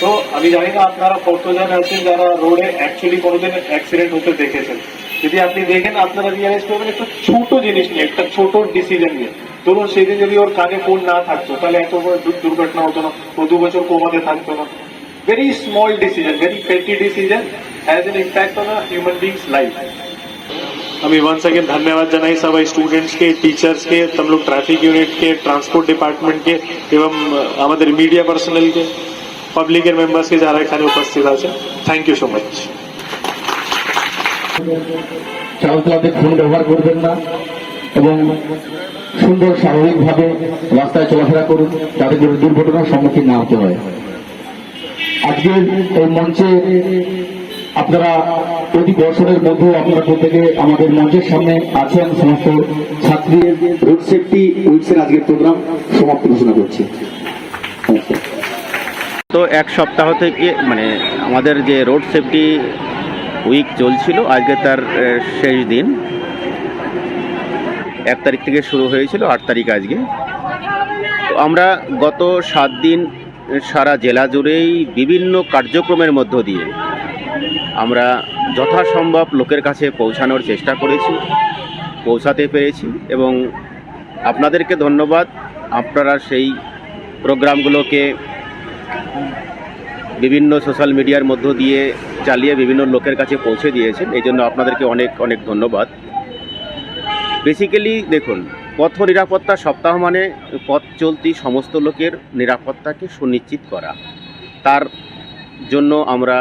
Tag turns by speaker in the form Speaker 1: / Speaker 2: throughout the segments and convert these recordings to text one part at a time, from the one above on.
Speaker 1: তো আমি জানি না আপনারা কতজন আছেন যারা রোডে অ্যাকচুয়ালি কোনোদিন অ্যাক্সিডেন্ট হতে দেখেছেন যদি আপনি দেখেন আপনারা রিয়ালাইজ করবেন একটা ছোট জিনিস নিয়ে একটা ছোট ডিসিশন নিয়ে ধরুন সেদিন যদি ওর কানে ফোন না থাকতো তাহলে এত বড় দু- দুর্ঘটনা হতো না ও দু বছর কোমাতে থাকতো না very small decision very petty decision has an impact on a human beings life আমি वंस अगेन धन्यवाद जनाई सभी स्टूडेंट्स के टीचर्स के तम लोग ट्रैफिक यूनिट के ट्रांसपोर्ट डिपार्टमेंट के एवं আমাদের মিডিয়া পার্সোনাল কে পাবলিকের মেম্বার্স কে যারা এখানে উপস্থিত আছে থ্যাংক ইউ সো মাচ
Speaker 2: চালকলাতে ফোন ব্যবহার করবেন না এবং সুন্দর স্বাভাবিকভাবে রাস্তায় চলাফেরা করুন যাতে করে দুর্ঘটনার সম্মুখীন না হতে হয়। আজকের এই মঞ্চে আপনারা প্রতি বছরের মধ্যে আপনারা প্রত্যেকে আমাদের মঞ্চের সামনে আছেন সমস্ত ছাত্রী। রোড সেফটি উইক্সের আজকের প্রোগ্রাম সমাপ্ত ঘোষণা করছি। নমস্কার।
Speaker 3: তো এক সপ্তাহ থেকে মানে আমাদের যে রোড সেফটি উইক চলছিল, আজকে তার শেষ দিন। এক তারিখ থেকে শুরু হয়েছিল, আট তারিখ আজকে। তো আমরা গত সাত দিন সারা জেলা জুড়েই বিভিন্ন কার্যক্রমের মধ্য দিয়ে আমরা যথাসম্ভব লোকের কাছে পৌঁছানোর চেষ্টা করেছি, পৌঁছাতে পেরেছি এবং আপনাদেরকে ধন্যবাদ। আপনারা সেই প্রোগ্রামগুলোকে বিভিন্ন সোশ্যাল মিডিয়ার মধ্য দিয়ে চালিয়ে বিভিন্ন লোকের কাছে পৌঁছে দিয়েছেন। এই জন্য আপনাদেরকে অনেক অনেক ধন্যবাদ। বেসিক্যালি দেখুন, পথ নিরাপত্তা সপ্তাহ মানে পথ চলতি সমস্ত লোকের নিরাপত্তাকে সুনিশ্চিত করা। তার জন্য আমরা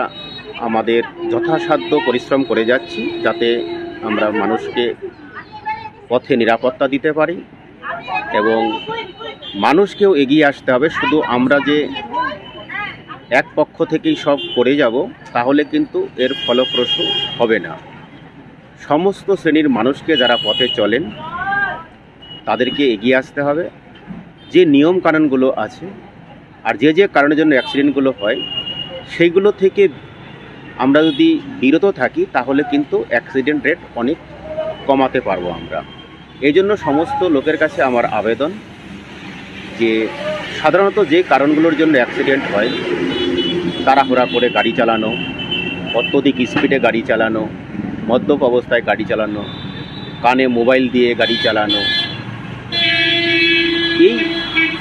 Speaker 3: আমাদের যথাসাধ্য পরিশ্রম করে যাচ্ছি যাতে আমরা মানুষকে পথে নিরাপত্তা দিতে পারি এবং মানুষকেও এগিয়ে আসতে হবে। শুধু আমরা যে এক পক্ষ থেকেই সব করে যাব, তাহলে কিন্তু এর ফলপ্রসূ হবে না। সমস্ত শ্রেণির মানুষকে যারা পথে চলেন, তাদেরকে এগিয়ে আসতে হবে। যে নিয়ম কানুনগুলো আছে, আর যে যে কারণের জন্য অ্যাক্সিডেন্টগুলো হয়, সেইগুলো থেকে আমরা যদি বিরত থাকি, তাহলে কিন্তু অ্যাক্সিডেন্ট রেট অনেক কমাতে পারব আমরা। এই জন্য সমস্ত লোকের কাছে আমার আবেদন যে সাধারণত যে কারণগুলোর জন্য অ্যাক্সিডেন্ট হয়, তাড়াহুড়া করে গাড়ি চালানো, অত্যধিক স্পিডে গাড়ি চালানো, মদ্যপ অবস্থায় গাড়ি চালানো, কানে মোবাইল দিয়ে গাড়ি চালানো, এই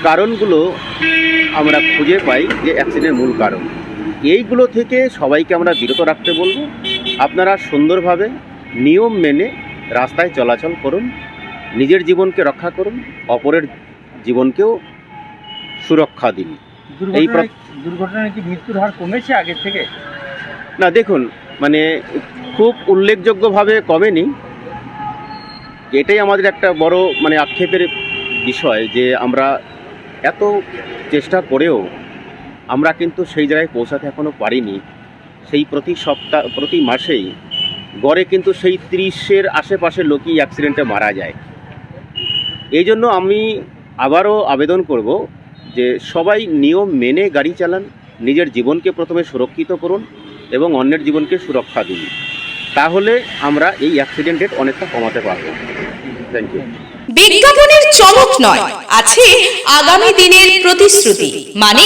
Speaker 3: কারণগুলো আমরা খুঁজে পাই যে অ্যাক্সিডেন্টের মূল কারণ। এইগুলো থেকে সবাইকে আমরা বিরত রাখতে বলব। আপনারা সুন্দরভাবে নিয়ম মেনে রাস্তায় চলাচল করুন, নিজের জীবনকে রক্ষা করুন, অপরের জীবনকেও সুরক্ষা দিন। এই
Speaker 4: দুর্ঘটনায় দুর্ঘটনায় কি মৃত্যুর হার কমেছে আগের থেকে?
Speaker 3: না দেখুন মানে খুব উল্লেখযোগ্যভাবে কমেনি। এটাই আমাদের একটা বড় মানে আক্ষেপের বিষয় যে আমরা এত চেষ্টা করেও আমরা কিন্তু সেই জায়গায় পৌঁছাতে এখনও পারিনি। সেই প্রতি সপ্তাহ প্রতি মাসেই গড়ে কিন্তু সেই ত্রিশের আশেপাশে লোকই অ্যাক্সিডেন্টে মারা যায়। এই জন্য আমি আবারও আবেদন করব যে সবাই নিয়ম মেনে গাড়ি চালান, নিজের জীবনকে প্রথমে সুরক্ষিত করুন এবং অন্যের জীবনকে সুরক্ষা দিন। তাহলে আমরা এই অ্যাক্সিডেন্ট রেট অনেকটা কমাতে পারব। থ্যাংক ইউ
Speaker 5: বিজ্ঞাপনের চমক নয়, আছে আগামী দিনের প্রতিশ্রুতি মানে